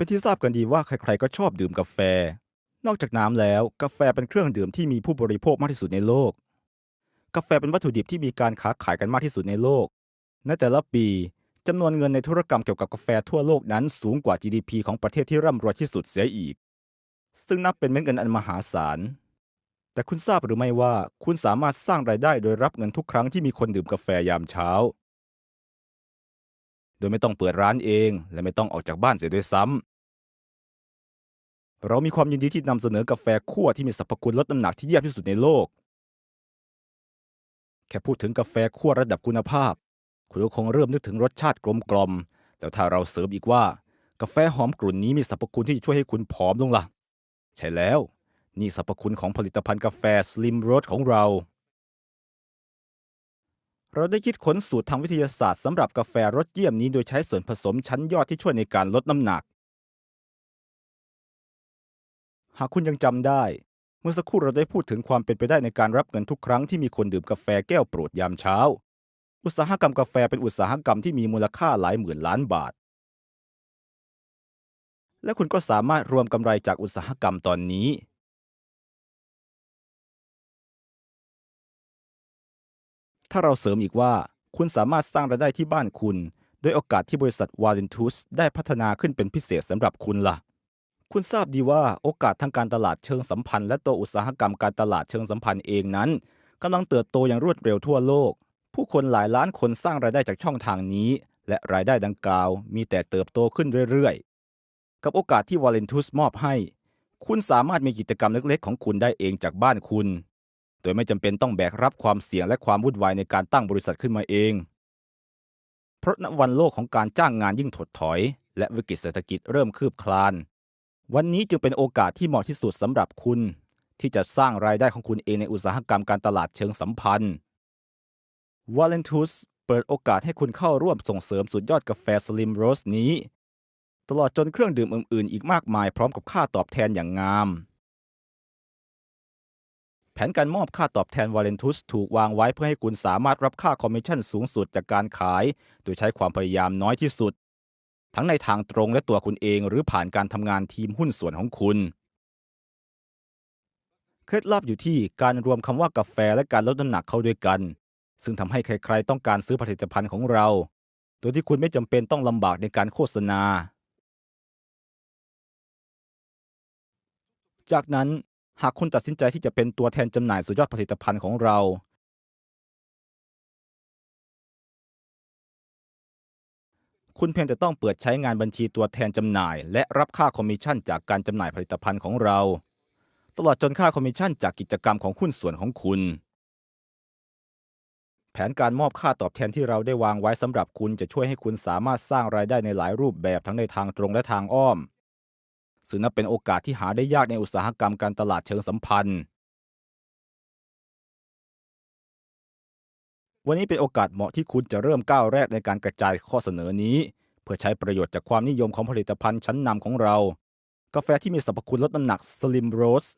เป็นที่ทราบกันดีว่าใครๆก็ชอบดื่มกาแฟ นอกจากน้ำแล้วกาแฟเป็นเครื่องดื่มที่มีผู้บริโภคมากที่สุดในโลก กาแฟเป็นวัตถุดิบที่มีการค้าขายกันมากที่สุดในโลก ในแต่ละปีจำนวนเงินในธุรกรรมเกี่ยวกับกาแฟทั่วโลกนั้นสูงกว่า GDP ของประเทศที่ร่ำรวยที่สุดเสียอีก ซึ่งนับเป็นเม็ดเงินอันมหาศาล แต่คุณทราบหรือไม่ว่าคุณสามารถสร้างรายได้โดยรับเงินทุกครั้งที่มีคนดื่มกาแฟยามเช้า โดยไม่ต้องเปิดร้านเอง และไม่ต้องออกจากบ้านเสียด้วยซ้ำ เรามีความยินดีที่นำเสนอกาแฟคั่วที่มีสรรพคุณลดน้ำหนักที่เยี่ยมที่สุดในโลก แค่พูดถึงกาแฟคั่วระดับคุณภาพ คุณก็คงเริ่มนึกถึงรสชาติกลมกลมแต่ถ้าเราเสริมอีกว่า กาแฟหอมกลุ่นนี้มีสรรพคุณที่ช่วยให้คุณผอมลงล่ะ ใช่แล้ว นี่สรรพคุณของผลิตภัณฑ์กาแฟ Slim Roast ของเรา เราได้คิดค้นสูตรทางวิทยาศาสตร์สำหรับกาแฟรสเยี่ยมนี้โดยใช้ส่วนผสมชั้นยอดที่ช่วยในการลดน้ำหนัก หากคุณยังจำได้ เมื่อสักครู่เราได้พูดถึงความเป็นไปได้ในการรับเงินทุกครั้งที่มีคนดื่มกาแฟแก้วโปรดยามเช้า อุตสาหกรรมกาแฟเป็นอุตสาหกรรมที่มีมูลค่าหลายหมื่นล้านบาท และคุณก็สามารถรวมกำไรจากอุตสาหกรรมตอนนี้ ถ้าเราเสริมอีกว่า คุณสามารถสร้างรายได้ที่บ้านคุณด้วยโอกาสที่บริษัทวาเลนทุสได้พัฒนาขึ้นเป็นพิเศษสำหรับคุณล่ะ คุณทราบดีว่าโอกาสทางการตลาดเชิงสัมพันธ์และตัวอุตสาหกรรมการตลาดเชิงสัมพันธ์เองนั้นกำลังเติบโตอย่างรวดเร็วทั่วโลก ผู้คนหลายล้านคนสร้างรายได้จากช่องทางนี้ และรายได้ดังกล่าว มีแต่เติบโตขึ้นเรื่อยๆ กับโอกาสที่วาเลนทุสมอบให้ คุณสามารถมีกิจกรรมเล็กๆ ของคุณได้เองจากบ้านคุณ โดยไม่จำเป็นต้องแบกรับความเสี่ยงและความวุ่นวายในการตั้งบริษัทขึ้นมาเอง เพราะณวันโลกของการจ้างงานยิ่งถดถอย และวิกฤตเศรษฐกิจเริ่มคืบคลาน วันนี้จึงเป็นโอกาสที่เหมาะที่สุดสำหรับคุณ ที่จะสร้างรายได้ของคุณเองในอุตสาหกรรมการตลาดเชิงสัมพันธ์วาเลนทุสเปิดโอกาสให้คุณเข้าร่วมส่งเสริมสุดยอดกาแฟสลิมโรสนี้ ตลอดจนเครื่องดื่มอื่นๆ อีกมากมายพร้อมกับค่าตอบแทนอย่างงาม แผนการมอบค่าตอบแทนวาเลนทุสถูกวางไว้เพื่อให้คุณสามารถรับค่าคอมมิชชั่นสูงสุดจากการขาย โดยใช้ความพยายามน้อยที่สุด ทั้งในทางตรงและตัวคุณเองหรือผ่านการทำงานทีมหุ้นส่วนของคุณ เคล็ดลับอยู่ที่การรวมคำว่ากาแฟและการลดน้ำหนักเข้าด้วยกัน ซึ่งทำให้ใครๆ ต้องการซื้อผลิตภัณฑ์ของเรา โดยที่คุณไม่จำเป็นต้องลำบากในการโฆษณา จากนั้นหากคุณตัดสินใจที่จะเป็นตัวแทนจำหน่ายสุดยอดผลิตภัณฑ์ของเรา คุณเพียงแต่ต้องเปิดใช้งานบัญชีตัวแทนจำหน่าย และรับค่าคอมมิชชั่นจากการจำหน่ายผลิตภัณฑ์ของเรา ตลอดจนค่าคอมมิชชั่นจากกิจกรรมของหุ้นส่วนของคุณ แผนการมอบค่าตอบแทนที่เราได้วางไว้สำหรับคุณจะช่วยให้คุณสามารถสร้างรายได้ในหลายรูปแบบทั้งในทางตรงและทางอ้อมซึ่งนับเป็นโอกาสที่หาได้ยากในอุตสาหกรรมการตลาดเชิงสัมพันธ์ วันนี้เป็นโอกาสเหมาะที่คุณจะเริ่มก้าวแรกในการกระจายข้อเสนอนี้ เพื่อใช้ประโยชน์จากความนิยมของผลิตภัณฑ์ชั้นนำของเรา กาแฟที่มีสรรพคุณลดน้ำหนัก Slim Roast